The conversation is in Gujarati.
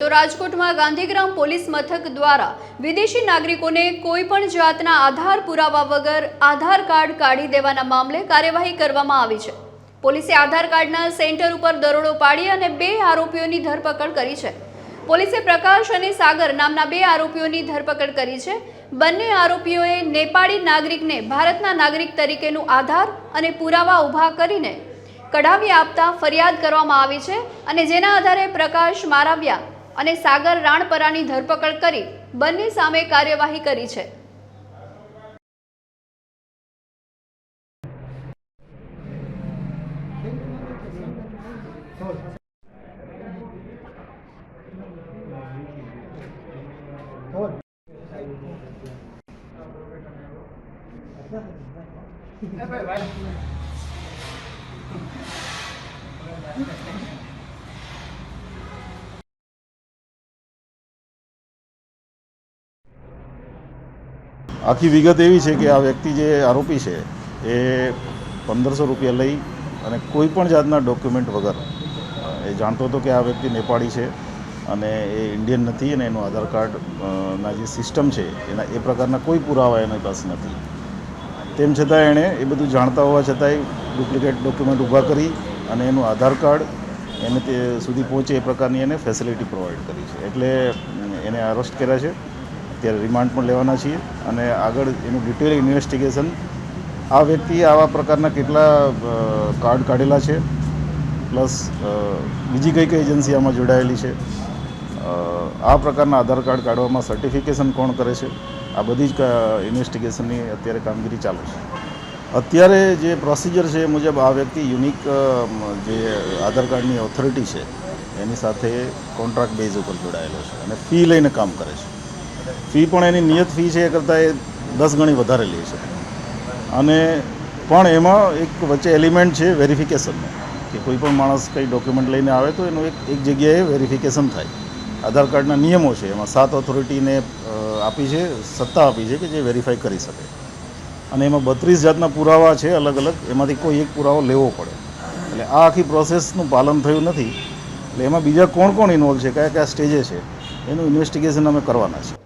તો રાજકોટમાં ગાંધીગ્રામ પોલીસ મથક દ્વારા વિદેશી નાગરિકોને કોઈ પણ જાતના આધાર પુરાવા વગર આધાર કાર્ડ કાઢી દેવાના મામલે કાર્યવાહી કરવામાં આવી છે. પોલીસે આધાર કાર્ડના સેન્ટર ઉપર દરોડો પાડી અને બે આરોપીઓની ધરપકડ કરી છે. પોલીસે પ્રકાશ અને સાગર નામના બે આરોપીઓની ધરપકડ કરી છે. બંને આરોપીઓએ નેપાળી નાગરિકને ભારતના નાગરિક તરીકેનું આધાર અને પુરાવા ઊભા કરીને કઢાવી આપતા ફરિયાદ કરવામાં આવી છે અને જેના આધારે પ્રકાશ મારાવિયા અને સાગર રાણપરાની ધરપકડ કરી બંને સામે કાર્યવાહી કરી છે. આખી વિગત એવી છે કે આ વ્યક્તિ જે આરોપી છે, એ પંદરસો રૂપિયા લઈ અને કોઈ પણ જાતના ડોક્યુમેન્ટ વગર, એ જાણતો હતો કે આ વ્યક્તિ નેપાળી છે અને એ ઇન્ડિયન નથી અને એનું આધાર કાર્ડ ના જે સિસ્ટમ છે, એના, એ પ્રકારના કોઈ પુરાવા એની પાસે નથી. તેમ છતાં એણે એ બધું જાણતા હોવા છતાંય ડુપ્લિકેટ ડોક્યુમેન્ટ ઊભા કરી અને એનું આધાર કાર્ડ એને તે સુધી પહોંચે એ પ્રકારની એને ફેસિલિટી પ્રોવાઈડ કરી છે. એટલે, એને અરેસ્ટ કર્યા છે. અત્યારે રિમાન્ડ પણ લેવાના છીએ. અને આગળ એનું ડિટેલ ઇન્વેસ્ટિગેશન આ વ્યક્તિએ આવા પ્રકારના કેટલા કાર્ડ કાઢેલા છે પ્લસ બીજી કઈ કઈ એજન્સી આમાં જોડાયેલી છે આ પ્રકારના આધાર કાર્ડ કાઢવામાં સર્ટિફિકેશન કોણ કરે છે, આ બધી જ ઇન્વેસ્ટિગેશનની અત્યારે કામગીરી ચાલુ છે. અત્યારે જે પ્રોસિજર છે એ મુજબ આ વ્યક્તિ યુનિક જે આધાર કાર્ડની ઓથોરિટી છે, એની સાથે કોન્ટ્રાક્ટ બેઝ ઉપર જોડાયેલો છે અને ફી લઈને કામ કરે છે. ફી પણ એની નિયત ફી છે એ કરતાં એ દસ ગણી વધારે લે છે. અને પણ એમાં એક વચ્ચે એલિમેન્ટ છે વેરિફિકેશનનો, કે કોઈ પણ માણસ કંઈ ડોક્યુમેન્ટ લઈને આવે તો એનું એક એક જગ્યાએ વેરિફિકેશન થાય. આધાર કાર્ડના નિયમો છે, એમાં સાત ઓથોરિટીને આપી છે, સત્તા આપી છે કે જે વેરીફાઈ કરી શકે. અને એમાં બત્રીસ જાતના પુરાવા છે અલગ અલગ, એમાંથી કોઈ એક પુરાવો લેવો પડે. એટલે આ આખી પ્રોસેસનું પાલન થયું નથી. એટલે એમાં બીજા કોણ કોણ ઇન્વોલ્વ છે, કયા કયા સ્ટેજે છે, એનું ઇન્વેસ્ટિગેશન અમે કરવાના છે